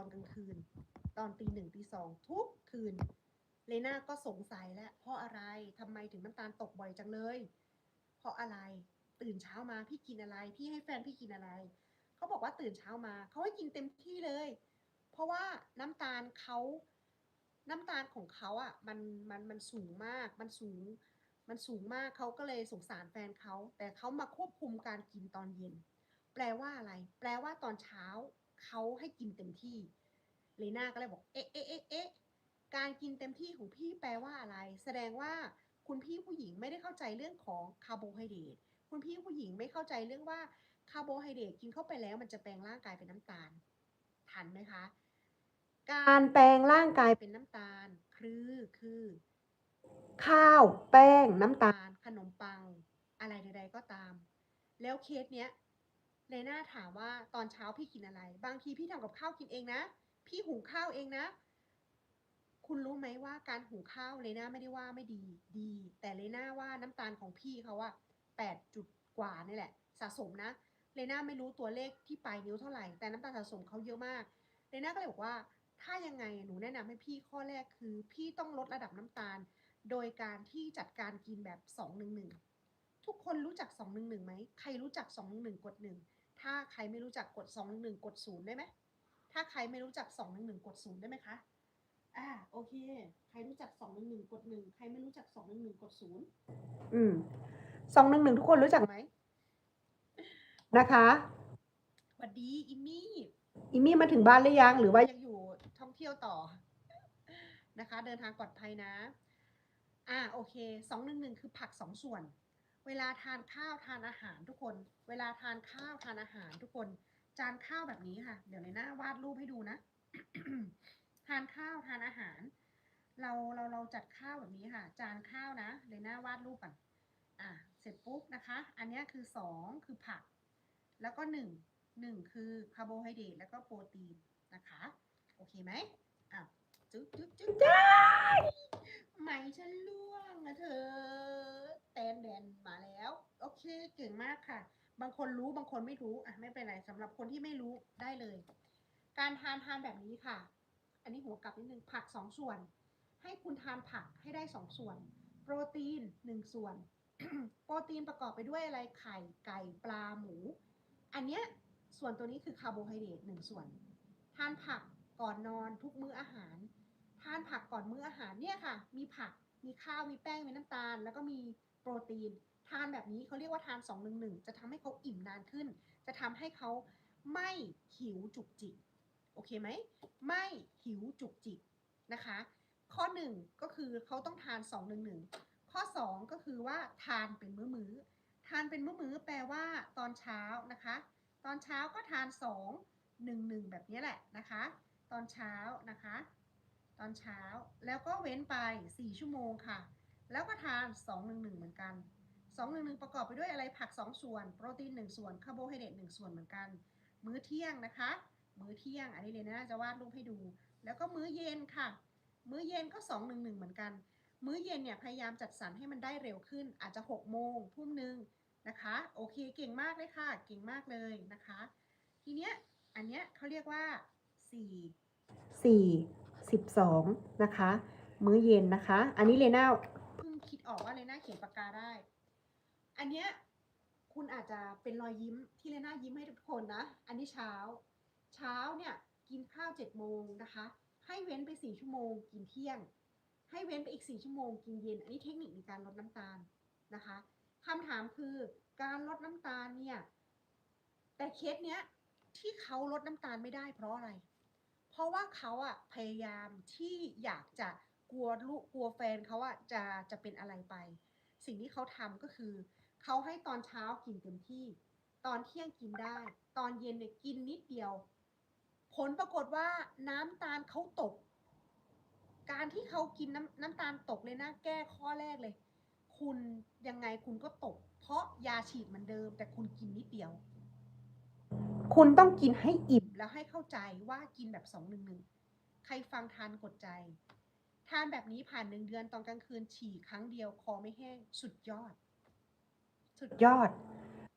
อนกลางคืน ตอนตีหนึ่งตีสองทุกคืนเลน่าก็สงสัยแล้วเพราะอะไรทำไมถึงน้ำตาลตกบ่อยจังเลย เพราะอะไรตื่นเช้ามาพี่กินอะไร พี่ให้แฟนพี่กินอะไร เขาบอกว่าตื่นเช้ามาเขาให้กินเต็มที่เลย เพราะว่าน้ำตาลเขาน้ำตาลของเขาอะมันมันมันสูงมากมันสูง มันสูงมากเขาก็เลยสงสารแฟนเขาแต่เขามาควบคุมการกินตอนเย็น แปลว่าอะไร แปลว่าตอนเช้า เขาให้กินเต็มที่เลน่าก็เลยบอก เอ๊ะเอ๊ะเอ๊ะเอ๊ะการกินเต็มที่ของพี่แปลว่าอะไร แสดงว่าคุณพี่ผู้หญิงไม่ได้เข้าใจเรื่องของคาร์โบไฮเดรตคุณพี่ผู้หญิงไม่เข้าใจเรื่องว่าคาร์โบไฮเดรตกินเข้าไปแล้วมันจะแปลงร่างกายเป็นน้ำตาล ทันไหมคะ การแปลงร่างกายเป็นน้ำตาล คือคือ ข้าว แป้งน้ำตาล ขนมปัง อะไรใดๆก็ตาม แล้วเคสเนี้ย เลน่าถามว่าตอนเช้าพี่กินอะไร บางทีพี่ทำกับข้าวกินเองนะ พี่หุงข้าวเองนะ คุณรู้ไหมว่าการหุงข้าวเลน่าไม่ได้ว่าไม่ดี ดี แต่เลน่าว่าน้ำตาลของพี่เขาอะแปดจุดกว่านี่แหละ สะสมนะเลน่าไม่รู้ตัวเลขที่ปลายนิ้วเท่าไหร่ แต่น้ำตาลสะสมเขาเยอะมากเลน่าก็เลยบอกว่า ถ้ายังไงหนูแนะนำให้พี่ข้อแรกคือ พี่ต้องลดระดับน้ำตาล โดยการที่จัดการกินแบบ2 1 1ทุกคนรู้จัก2 1 1ไหมใครรู้จัก2 1 1กด1 ถ้าใครไม่รู้จักกด2 1 1กด0ได้ไหมถ้าใครไม่รู้จัก2 1 1กด0ได้ไหมคะอ่าโอเค ใครรู้จัก2 1 1กด1ใครไม่รู้จัก2 1 1กด0อืม2 1 1ทุกคนรู้จักไหมนะคะสวัสดีอิมมี่อิมมี่มาถึงบ้านหรือยัง หรือว่ายังอยู่ท่องเที่ยวต่อนะคะ เดินทางปลอดภัยนะ อ่าโอเคสองหนึ่งหนึ่งคือผักสองส่วน เวลาทานข้าวทานอาหารทุกคน เวลาทานข้าวทานอาหารทุกคน จานข้าวแบบนี้ค่ะ เดี๋ยวในหน้าวาดรูปให้ดูนะ ทานข้าวทานอาหาร เราเราเราจัดข้าวแบบนี้ค่ะ จานข้าวนะเลยหน้าวาดรูปก่อนอ่าเสร็จปุ๊บนะคะ อันเนี้ยคือสองคือผัก แล้วก็หนึ่งหนึ่งคือคาร์โบไฮเดรตแล้วก็โปรตีนนะคะ โอเคไหมอะจึ๊กจึ๊กจึ๊กได้ไหมฉันล่วงนะเธอ แตนแดนมาแล้ว โอเคเก่งมากค่ะ บางคนรู้บางคนไม่รู้อะไม่เป็นไรสำหรับคนที่ไม่รู้ได้เลย การทานทานแบบนี้ค่ะ อันนี้หัวกลับนิดนึงผักสองส่วน ให้คุณทานผักให้ได้สองส่วน โปรตีนหนึ่งส่วน โปรตีนประกอบไปด้วยอะไรไข่ไก่ปลาหมู อันเนี้ยส่วนตัวนี้คือคาร์โบไฮเดรตหนึ่งส่วน ทานผักก่อนนอนทุกมื้ออาหาร ทานผักก่อนมื้ออาหารเนี่ยค่ะ มีผักมีข้าวมีแป้งมีน้ำตาล แล้วก็มี โปรตีน ทานแบบนี้เขาเรียกว่าทาน 2 1 1 จะทำให้เขาอิ่มนานขึ้น จะทำให้เขาไม่หิวจุกจิกโอเคไหม ไม่หิวจุกจิกนะคะ ข้อ 1 ก็คือเขาต้องทาน 2 1 1 ข้อ 2 ก็คือว่าทานเป็นมื้อมื้อทานเป็นมื้อมื้อแปลว่าตอนเช้านะคะ ตอนเช้าก็ทาน 2 1 1 แบบนี้แหละนะคะ ตอนเช้านะคะ ตอนเช้าแล้วก็เว้นไป 4 ชั่วโมงค่ะ แล้วก็ทาน 2 1 1 เหมือนกัน 2 1 1 ประกอบไปด้วยอะไรผัก 2 ส่วน โปรตีน 1 ส่วนคาร์โบไฮเดรต1ส่วนเหมือนกัน มื้อเที่ยงนะคะ มื้อเที่ยง อันนี้เลยนะจะวาดรูปให้ดู แล้วก็มื้อเย็นค่ะ มื้อเย็นก็ 2 1 1 เหมือนกัน มื้อเย็นเนี่ยพยายามจัดสรรให้มันได้เร็วขึ้น อาจจะ 6 โมงทุ่มหนึ่งนะคะ โอเคเก่งมากเลยค่ะ เก่งมากเลยนะคะ ทีเนี้ยอันเนี้ยเขาเรียกว่า 4 4 12 นะคะ มื้อเย็นนะคะ อันนี้เลน่า ออกว่าเลน่าเขียนปากกาได้ อันเนี้ยคุณอาจจะเป็นรอยยิ้มที่เลน่ายิ้มให้ทุกคนนะ อันนี้เช้า เช้าเนี่ยกินข้าว7โมงนะคะ ให้เว้นไป4ชั่วโมง กินเที่ยง ให้เว้นไปอีก4ชั่วโมง กินเย็น อันนี้เทคนิคในการลดน้ำตาลนะคะคำถามคือการลดน้ำตาลเนี่ย แต่เคสเนี้ยที่เขาลดน้ำตาลไม่ได้เพราะอะไร เพราะว่าเขาอะพยายามที่อยากจะ กลัวลูกกลัวแฟนเขาอะจะจะเป็นอะไรไป สิ่งที่เขาทำก็คือ เขาให้ตอนเช้ากินเต็มที่ ตอนเที่ยงกินได้ ตอนเย็นเนี่ยกินนิดเดียว ผลปรากฏว่าน้ำตาลเขาตก การที่เขากินน้ำน้ำตาลตกเลยนะแก้ข้อแรกเลย คุณยังไงคุณก็ตก เพราะยาฉีดเหมือนเดิม แต่คุณกินนิดเดียว คุณต้องกินให้อิ่มแล้วให้เข้าใจว่ากินแบบสองหนึ่งหนึ่งใครฟังทานกดใจ ทานแบบนี้ผ่านหนึ่งเดือนตอนกลางคืนฉี่ครั้งเดียวคอไม่แห้งสุดยอด สุดยอด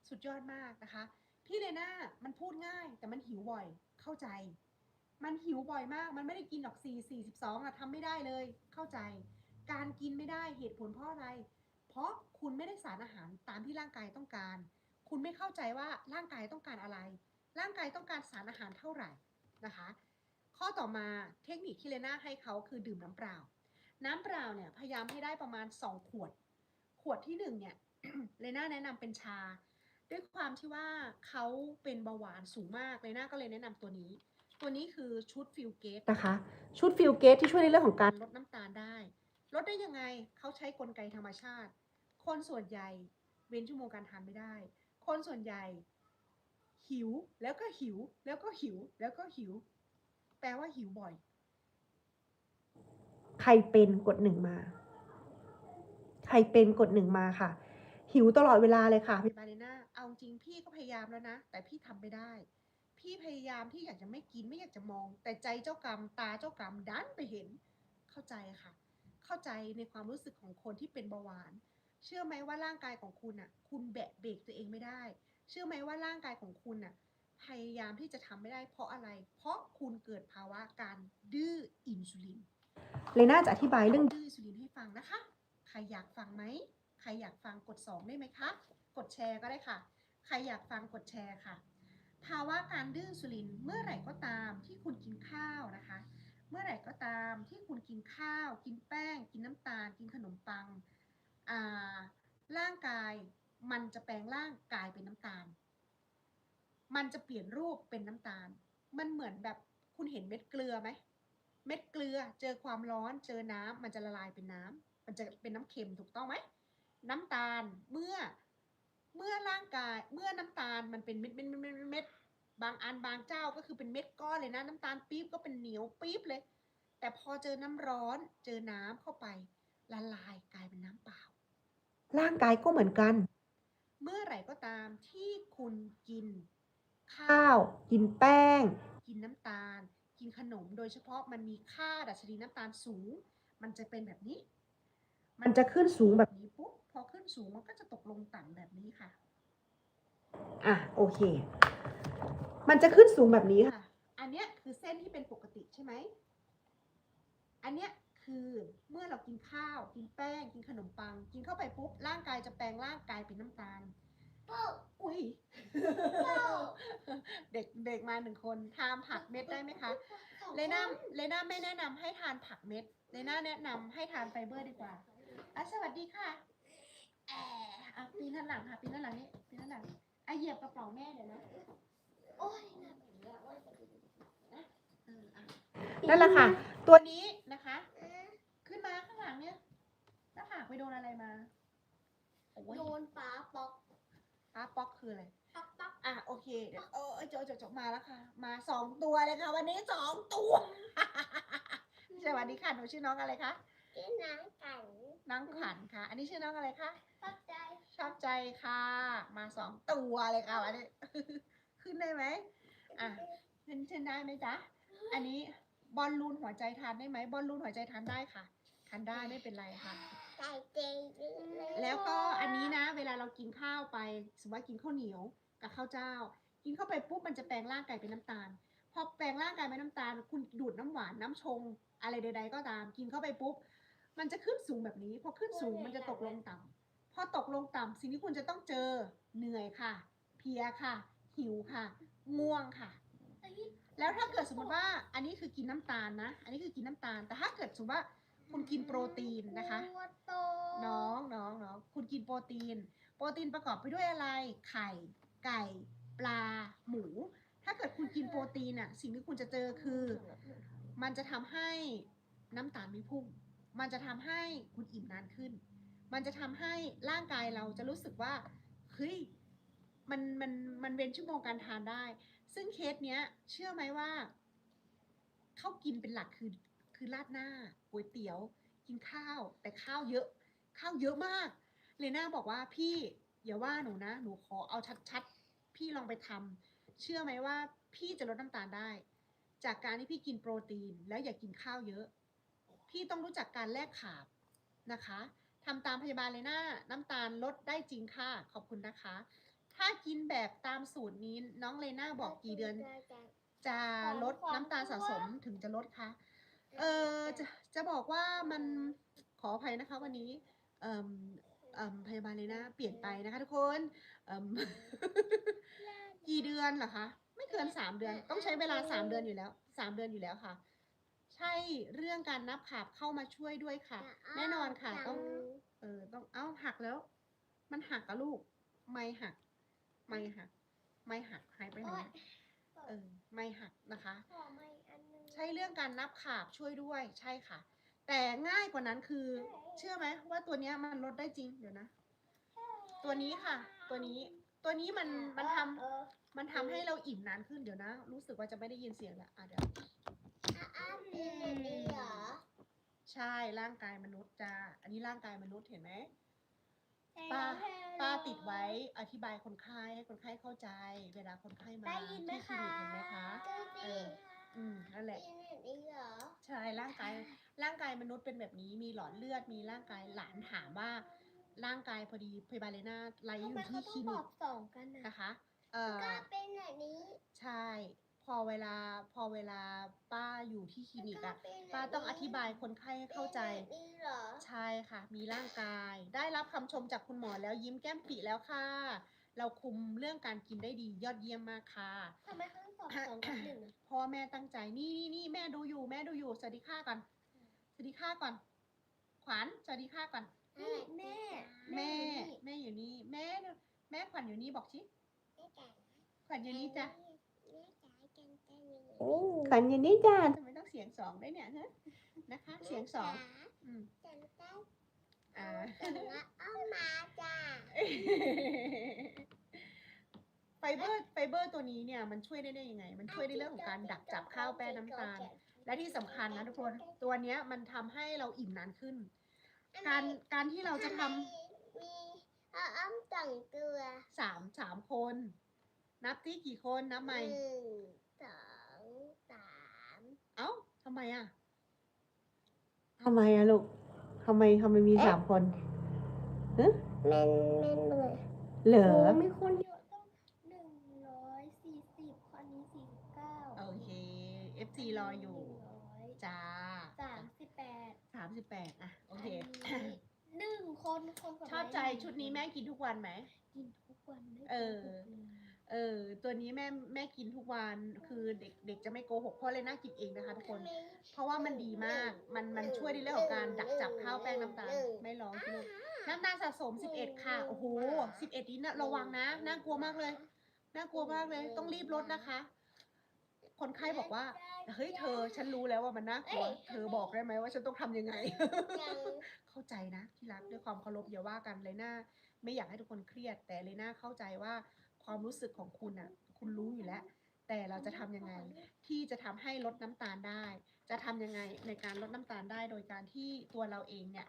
สุดยอดมากนะคะ พี่เลน่ามันพูดง่าย แต่มันหิวบ่อยเข้าใจ มันหิวบ่อยมาก มันไม่ได้กินหรอกสี่สี่สิบสองอะทำไม่ได้เลย เข้าใจ การกินไม่ได้เหตุผลเพราะอะไร เพราะคุณไม่ได้สารอาหารตามที่ร่างกายต้องการ คุณไม่เข้าใจว่าร่างกายต้องการอะไร ร่างกายต้องการสารอาหารเท่าไหร่นะคะ ข้อต่อมาเทคนิคที่เลน่าให้เขาคือดื่มน้ำเปล่า น้ำเปล่าเนี่ยพยายามให้ได้ประมาณ 2 ขวด ขวดที่1เนี่ยเลน่าแนะนำเป็นชา ด้วยความที่ว่าเขาเป็นเบาหวานสูงมากเลน่าก็เลยแนะนำตัวนี้ ตัวนี้คือชุดฟิลเกตนะคะ ชุดฟิลเกตที่ช่วยในเรื่องของการลดน้ำตาลได้ ลดได้ยังไงเขาใช้กลไกธรรมชาติ คนส่วนใหญ่เว้นชั่วโมงการทานไม่ได้ คนส่วนใหญ่หิวแล้วก็หิวแล้วก็หิวแล้วก็หิว แปลว่าหิวบ่อย ใครเป็นกดหนึ่งมา ใครเป็นกดหนึ่งมาค่ะ หิวตลอดเวลาเลยค่ะพี่บาเลน่าเอาจริงพี่ก็พยายามแล้วนะ แต่พี่ทำไม่ได้ พี่พยายามที่อยากจะไม่กินไม่อยากจะมอง แต่ใจเจ้ากรรมตาเจ้ากรรมดันไปเห็น เข้าใจค่ะ เข้าใจในความรู้สึกของคนที่เป็นเบาหวาน เชื่อไหมว่าร่างกายของคุณอะ คุณแบะเบรกตัวเองไม่ได้ เชื่อไหมว่าร่างกายของคุณอะ พยายามที่จะทำไม่ได้เพราะอะไร เพราะคุณเกิดภาวะการดื้ออินซูลินเลยน่าจะอธิบายเรื่องดื้ออินซูลินให้ฟังนะคะ ใครอยากฟังไหม ใครอยากฟังกด 2 ได้ไหมคะ กดแชร์ก็ได้ค่ะ ใครอยากฟังกดแชร์ค่ะ ภาวะการดื้ออินซูลินเมื่อไหร่ก็ตามที่คุณกินข้าวนะคะ เมื่อไหร่ก็ตามที่คุณกินข้าว กินแป้ง กินน้ำตาล กินขนมปังอ่าร่างกายมันจะแปลงร่างกายเป็นน้ำตาล มันจะเปลี่ยนรูปเป็นน้ำตาล มันเหมือนแบบคุณเห็นเม็ดเกลือไหม เม็ดเกลือเจอความร้อนเจอน้ำมันจะละลายเป็นน้ำมันจะเป็นน้ำเค็มถูกต้องไหม น้ำตาลเมื่อเมื่อร่างกายเมื่อน้ำตาลมันเป็นเม็ดเม็ดเม็ดเม็ดเม็ดเม็ดบางอันบางเจ้าก็คือเป็นเม็ดก้อนเลยนะ น้ำตาลปี๊บก็เป็นเหนียวปี๊บเลย แต่พอเจอน้ำร้อนเจอน้ำเข้าไปละลายกลายเป็นน้ำเปล่า ร่างกายก็เหมือนกัน เมื่อไหร่ก็ตามที่คุณกิน ข้าว กินแป้ง กินน้ำตาล กินขนม โดยเฉพาะมันมีค่าดัชนีน้ำตาลสูง มันจะเป็นแบบนี้ มันจะขึ้นสูงแบบนี้ปุ๊บพอขึ้นสูงมันก็จะตกลงต่ำแบบนี้ค่ะ อะโอเค มันจะขึ้นสูงแบบนี้ค่ะ อันเนี้ยคือเส้นที่เป็นปกติใช่ไหม อันเนี้ยคือเมื่อเรากินข้าว กินแป้ง กินขนมปัง กินเข้าไปปุ๊บร่างกายจะแปลงร่างกายเป็นน้ำตาล อุ้ยเด็กเด็กมาหนึ่งคนทานผักเม็ดได้ไหมคะ เลน่าเลน่าไม่แนะนำให้ทานผักเม็ด เลน่าแนะนำให้ทานไฟเบอร์ดีกว่าอะสวัสดีค่ะแอบอะปีนด้านหลังค่ะปีนด้านหลังนี่ปีนด้านหลังอะเหยียบกระเป๋าแม่เดี๋ยวนะโอ้ยน่าเบื่อโอ้ยเอออะนั่นแหละค่ะ ตัวนี้นะคะ ขึ้นมาข้างหลังเนี่ยหน้าผากไปโดนอะไรมาโอ้ย โดนฟ้าปอก ป้าป๊อกคืออะไรป๊อกป๊อกอะโอเคเดี๋ยวเออเออจบจบจบมาแล้วค่ะ มาสองตัวเลยค่ะ วันนี้สองตัว สวัสดีค่ะหนูชื่อน้องอะไรคะที่น้ำกันน้องขวัญค่ะ อันนี้ชื่อน้องอะไรคะปักใจชอบใจค่ะ มาสองตัวเลยค่ะวันนี้ขึ้นได้ไหมอะขึ้นขึ้นได้ไหมจ๊ะอันนี้บอลลูนหัวใจทานได้ไหมบอลลูนหัวใจทานได้ค่ะ ทานได้ไม่เป็นไรค่ะใจเจงเลยแล้วก็อันนี้นะ เวลาเรากินข้าวไป สมมติว่ากินข้าวเหนียวกับข้าวเจ้า กินเข้าไปปุ๊บมันจะแปลงร่างกายเป็นน้ำตาล พอแปลงร่างกายเป็นน้ำตาล คุณดูดน้ำหวานน้ำชง อะไรใด ๆ ก็ตาม กินเข้าไปปุ๊บ มันจะขึ้นสูงแบบนี้ พอขึ้นสูงมันจะตกลงต่ำพอตกลงต่ำสิ่งที่คุณจะต้องเจอเหนื่อยค่ะ เพลียค่ะ หิวค่ะ ง่วงค่ะ แล้วถ้าเกิดสมมติว่าอันนี้คือกินน้ำตาลนะ อันนี้คือกินน้ำตาล แต่ถ้าเกิดสมมติว่า คุณกินโปรตีนนะคะหัวโตน้องน้องน้องคุณกินโปรตีน โปรตีนประกอบไปด้วยอะไร ไข่ ไก่ ปลา หมู ถ้าเกิดคุณกินโปรตีนอะ สิ่งที่คุณจะเจอคือ มันจะทำให้น้ำตาลไม่พุ่ง มันจะทำให้คุณอิ่มนานขึ้น มันจะทำให้ร่างกายเราจะรู้สึกว่า เฮ้ย มัน มัน มันเว้นชั่วโมงการทานได้ ซึ่งเคสเนี้ย เชื่อไหมว่า เขากินเป็นหลักคือ คือราดหน้าก๋วยเตี๋ยว กินข้าวแต่ข้าวเยอะ ข้าวเยอะมากเลน่าบอกว่าพี่อย่าว่าหนูนะ หนูขอเอาชัดๆ พี่ลองไปทำเชื่อไหมว่าพี่จะลดน้ำตาลได้ จากการที่พี่กินโปรตีน แล้วอย่ากินข้าวเยอะ พี่ต้องรู้จักการแลกขาบนะคะทำตามพยาบาลเลยนะน้ำตาลลดได้จริงค่ะ ขอบคุณนะคะ ถ้ากินแบบตามสูตรนี้น้องเลน่าบอกกี่เดือน จะลดน้ำตาลสะสมถึงจะลดคะ เออจะจะบอกว่ามันขออภัยนะคะวันนี้เอ่มเอ่มพยาบาลเลยนะ เปลี่ยนไปนะคะทุกคนเอิ่มกี่เดือนเหรอคะ ไม่เกินสามเดือน ต้องใช้เวลาสามเดือนอยู่แล้วสามเดือนอยู่แล้วค่ะ ใช่เรื่องการนับขาบเข้ามาช่วยด้วยค่ะ แน่นอนค่ะต้อง เออต้องเอ้าหักแล้ว มันหักอะลูก ไม่หัก ไม่หัก ไม่หักหายไปไหนโอ๊ยเออไม่หักนะคะ ขอไม่อันนึง ใช่เรื่องการนับขาบช่วยด้วยใช่ค่ะ แต่ง่ายกว่านั้นคือ เชื่อไหมว่าตัวเนี้ยมันลดได้จริงเดี๋ยวนะ ตัวนี้ค่ะ ตัวนี้ตัวนี้มันมันทำเออมันทำให้เราอิ่มนานขึ้นเดี๋ยวนะ รู้สึกว่าจะไม่ได้ยินเสียงแล้วอะเดี๋ยวอะอะเป็นแบบนี้เหรอใช่ร่างกายมนุษย์จ้าอันนี้ร่างกายมนุษย์เห็นไหมป้าป้าติดไว้อธิบายคนไข้ให้คนไข้เข้าใจ เวลาคนไข้มาได้ยินไหมที่คลิคะนิกเห็นไหมคะเออ อืมนั่นแหละ เป็นแบบนี้เหรอใช่ร่างกายร่างกายมนุษย์เป็นแบบนี้มีหลอดเลือดมีร่างกายหลานถามว่า ร่างกายพอดีพยาบาลเลน่าไลฟ์ทำอไมยู่เขาที่ต้คองลิบนิอกกสองกันนะนะคะเอ่อก็เป็นแบบนี้ใช่ พอเวลาพอเวลาป้าอยู่ที่คลินิกอะก็เป็นแบบนี้ป้าต้องอธิบายคนไข้ให้เข้าใจ เป็นแบบนี้เหรอใช่ค่ะ มีร่างกาย ได้รับคำชมจากคุณหมอแล้วยิ้มแก้มปีแล้วค่ะ เราคุมเรื่องการกินได้ดียอดเยี่ยมมากค่ะทำไมเขาต้องสองสองกับหนึ่งอะเพราะว่าแม่ตั้งใจนี่นี่นี่แม่ดูอยู่แม่ดูอยู่สวัสดีค่ะก่อนสวัสดีค่ะก่อน ขวัญสวัสดีค่ะก่อน นี่แม่ แม่ แม่อยู่นี่แม่ แม่ขวัญอยู่นี่บอกชิแม่จ๋าขวัญอยู่นี่จ้ะแม่จ๋ากันกันเลยขวัญอยู่นี่จ้ะทำไมต้องเสียงสองได้วยเนี่ยฮะนะคะ เสียงสองอืมฉันได้ อ่าแต่ว่าเอามาจ้าไฟเบอร์ไฟเบอร์ตัวนี้เนี่ยมันช่วยได้ได้ยังไง มันช่วยในเรื่องของการดักจับข้าวแป้งน้ำตาล และที่สำคัญนะทุกคนตัวเนี้ยมันทำให้เราอิ่มนานขึ้น การการที่เราจะทำ มีเอาอ้อมต่องตัวสามสามคน นับที่กี่คนนับใหม่ หนึ่งสองสาม เอ้าทำไมอะทำไมอะลูก ทำไมทำไมมีสามคนแม่นแม่นเลยเหรอโอ้มีคนเยอะต้องหนึ่งร้อยสี่สิบคนนี้สี่สิบเก้าโอเค FC รออยู่ จ้าสามสิบแปดสามสิบแปดอะ โอเคหนึ่งคนคนกับชอบใจชุดนี้แม่กินทุกวันไหมกินทุกวันไม่เออโกหก เออ ตัวนี้แม่แม่กินทุกวัน คือเด็กเด็กจะไม่โกหกพราะเลยน่ากินเองนะคะทุกคน เพราะว่ามันดีมาก มันมันช่วยในเรื่องของการดักจับข้าวแป้งน้ำตาล ไม่ร้องลูกน้ำตาลสะสม 11 ค่ะ โอ้โห 11นี้นะระวังนะ น่ากลัวมากเลย น่ากลัวมากเลย ต้องรีบลดนะคะ คนไข้บอกว่า เฮ้ยเธอ ฉันรู้แล้วว่ามันน่ากลัว เธอบอกได้ไหมว่าฉันต้องทำยังไง เข้าใจนะที่รักด้วยความเคารพอย่าว่ากันเลยน่าไม่อยากให้ทุกคนเครียด แต่เลยน่าเข้าใจว่า ความรู้สึกของคุณอะคุณรู้อยู่แล้ว แต่เราจะทำยังไงที่จะทำให้ลดน้ำตาลได้ จะทำยังไงในการลดน้ำตาลได้โดยการที่ตัวเราเองเนี่ย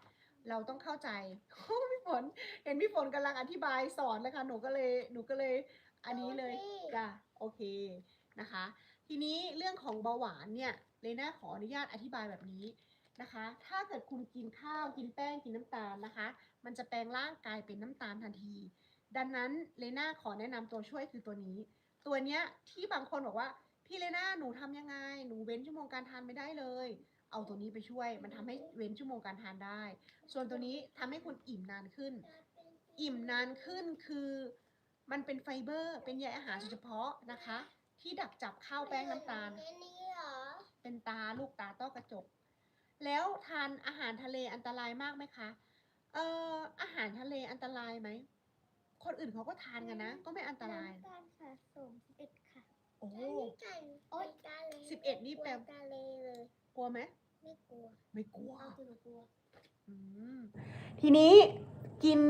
เราต้องเข้าใจโอ้พี่ฝนเห็นพี่ฝนกำลังอธิบายสอนนะคะหนูก็เลยหนูก็เลยอันนี้เลยจ้ะโอเคนะคะ ทีนี้เรื่องของเบาหวานเนี่ยเลน่าขออนุญาตอธิบายแบบนี้นะคะ ถ้าเกิดคุณกินข้าวกินแป้งกินน้ำตาลนะคะ มันจะแปลงร่างกายเป็นน้ำตาลทันที ดังนั้นเลน่าขอแนะนำตัวช่วยคือตัวนี้ ตัวเนี้ยที่บางคนบอกว่าพี่เลน่าหนูทำยังไง หนูเว้นชั่วโมงการทานไม่ได้เลย เอาตัวนี้ไปช่วย มันทำให้เว้นชั่วโมงการทานได้ ส่วนตัวนี้ทำให้คุณอิ่มนานขึ้น อิ่มนานขึ้นคือมันเป็นไฟเบอร์ เป็นใยอาหารเฉพาะนะคะ ที่ดักจับข้าวแป้งน้ำตาลเหรอเป็นตาลูกตาต้อกระจก แล้วทานอาหารทะเลอันตรายมากไหมคะ เอ่ออาหารทะเลอันตรายไหม คนอื่นเขาก็ทานกันนะ ก็ไม่อันตราย น้ำตาลสะสมสิบเอ็ดค่ะโอ้โอ๊ยตาเลยสิบเอ็ดนี่แปลตาเลยเลย กลัวไหมไม่กลัวไม่กลัวเอาจริงกลัวอืมทีนี้กิน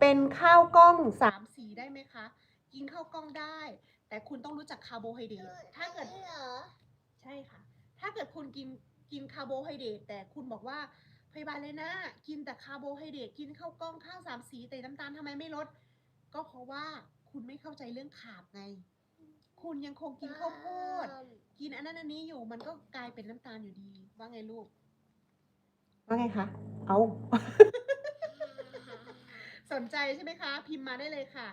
เป็นข้าวกล้องสามสีได้ไหมคะ กินข้าวกล้องได้ แต่คุณต้องรู้จักคาร์โบไฮเดรตถ้าเกิด อันนี้เหรอใช่ค่ะ ถ้าเกิดคุณกินกินคาร์โบไฮเดรตแต่คุณบอกว่าพยาบาลเลยนะ กินแต่คาร์โบไฮเดรตกินข้าวกล้องข้าวสามสีแต่น้ำตาลทำไมไม่ลด ก็เพราะว่าคุณไม่เข้าใจเรื่องขาบไง คุณยังคงกินข้าวโพด กินอันนั้นอันนี้อยู่มันก็กลายเป็นน้ำตาลอยู่ดี ว่าไงลูก ว่าไงคะ เอา สนใจใช่ไหมคะ พิมพ์มาได้เลยค่ะ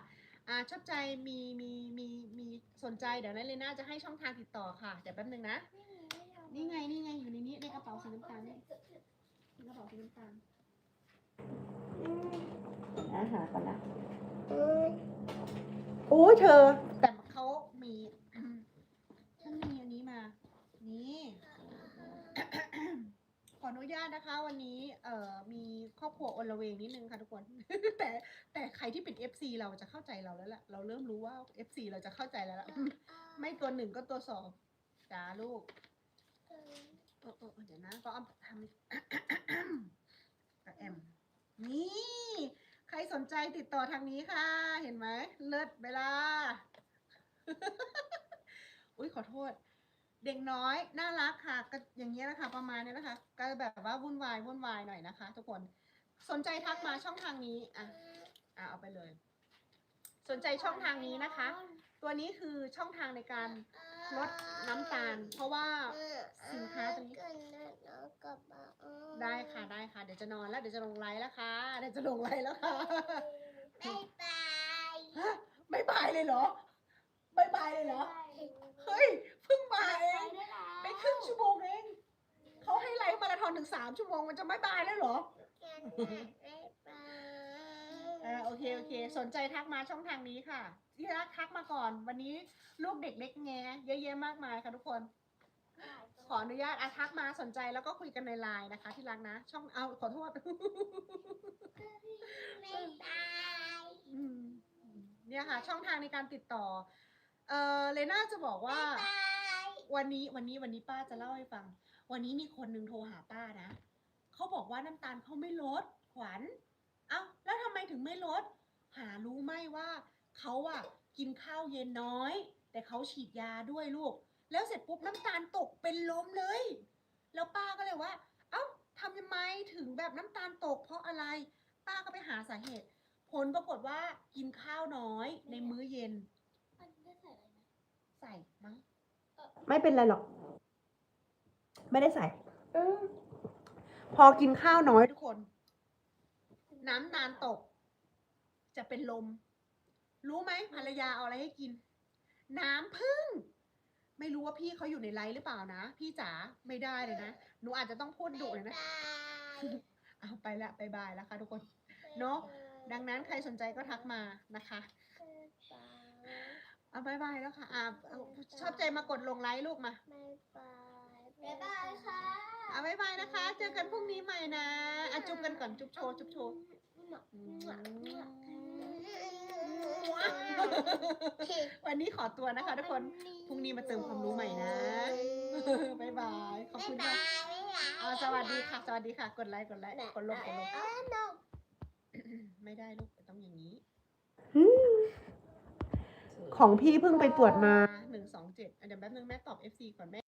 อ่าชอบใจมีมีมีมีสนใจเดี๋ยวนั้นเลยน่าจะให้ช่องทางติดต่อค่ะ เดี๋ยวแป๊บนึงนะ นี่ไงนี่ไงอยู่ในนี้ในกระเป๋าสีน้ำตาลนี่ในกระเป๋าสีน้ำตาลอาหารก่อนนะ โอ้ยเธอ แต่เขามีฉันมีอันนี้มา นี่ ขออนุญาตนะคะ วันนี้ เอ่อ มีครอบครัวอนลเวงนิดนึงค่ะทุกคน แต่แต่ใครที่เป็น FC เราจะเข้าใจเราแล้วล่ะ เราเริ่มรู้ว่า FC เราจะเข้าใจแล้วล่ะ ไม่ตัวหนึ่งก็ตัวสองจ้าลูกเออเออเดี๋ยวนะก็เอาทำกับแอม นี่ รสนใจติดต่อทางนี้ค่ะ เห็นไหม เลิศเวลา อุ้ยขอโทษ เด็กน้อยน่ารักค่ะ ก็อย่างเงี้ยนะคะ ประมาณนี้นะคะ ก็แบบว่าวุ่นวายวุ่นวายหน่อยนะคะ ทุกคน สนใจทักมาช่องทางนี้ อะ อะเอาไปเลย สนใจช่องทางนี้นะคะ ตัวนี้คือช่องทางในการลดน้ำตาล เพราะว่าสินค้าตรงนี้ ได้ค่ะได้ค่ะ เดี๋ยวจะนอนแล้วเดี๋ยวจะลงไลน์แล้วค่ะเดี๋ยวจะลงไลน์แล้วค่ะบ๊ายบายฮะไม่บายเลยเหรอบายบายเลยเหรอเฮ้ยเพิ่งมาเองไม่ครึ่งชั่วโมงเองเขาให้ไลฟ์มาราธอนถึงสามชั่วโมงมันจะไม่บายแล้วเหรออ่าโอเคโอเค สนใจทักมาช่องทางนี้ค่ะที่รักทักมาก่อน วันนี้ลูกเด็กเล็กแงเยอะแยะมากมายค่ะทุกคน ขออนุญาตอาทักมาสนใจแล้วก็คุยกันในไลน์นะคะ ที่รักนะ ช่องเอาขอโทษบ๊ายบายอืมเนี่ยค่ะ ช่องทางในการติดต่อ เออเลน่าจะบอกว่าบ๊ายบายวันนี้วันนี้วันนี้ป้าจะเล่าให้ฟัง วันนี้มีคนหนึ่งโทรหาป้านะเขาบอกว่าน้ำตาลเขาไม่ลดขวัญเอ้าแล้วทำไมถึงไม่ลด หารู้ไหมว่าเขาอะกินข้าวเย็นน้อย แต่เขาฉีดยาด้วยลูก แล้วเสร็จปุ๊บน้ำตาลตกเป็นลมเลย แล้วป้าก็เลยว่า เอ้าทำยังไงถึงแบบน้ำตาลตก เพราะอะไร ป้าก็ไปหาสาเหตุ ผลปรากฏว่ากินข้าวน้อยในมื้อเย็น อันนี้ใส่อะไรนะใส่มั้งไม่เป็นไรหรอก ไม่ได้ใส่พอกินข้าวน้อยทุกคน น้ำตาลตก จะเป็นลม รู้ไหมภรรยาเอาอะไรให้กิน น้ำผึ้ง ไม่รู้ว่าพี่เขาอยู่ในไลฟ์หรือเปล่านะ พี่จ๋าไม่ได้เลยนะ หนูอาจจะต้องพูดดุเลยนะเอาไปละบายบายแล้วค่ะทุกคนเนอะดังนั้นใครสนใจก็ทักมานะคะเอาบายบายแล้วค่ะอ่าเอาชอบใจมากดลงไลฟ์ลูกมาบ๊ายบายค่ะเอาบายบายนะคะ เจอกันพรุ่งนี้ใหม่นะอะจุ๊บกันก่อนจุ๊บโชว์จุ๊บโชว์ วันนี้ขอตัวนะคะทุกคน พรุ่งนี้มาเติมความรู้ใหม่นะบายบาย ขอบคุณค่ะเอาสวัสดีค่ะ สวัสดีค่ะ กดไลค์ กดไลค์ กดลงกดลงไม่ได้ลูก ต้องอย่างนี้ ของพี่เพิ่งไปตรวจมาหนึ่งสองเจ็ดเดี๋ยวแป๊บนึงแม่ตอบ FC ก่อนแม่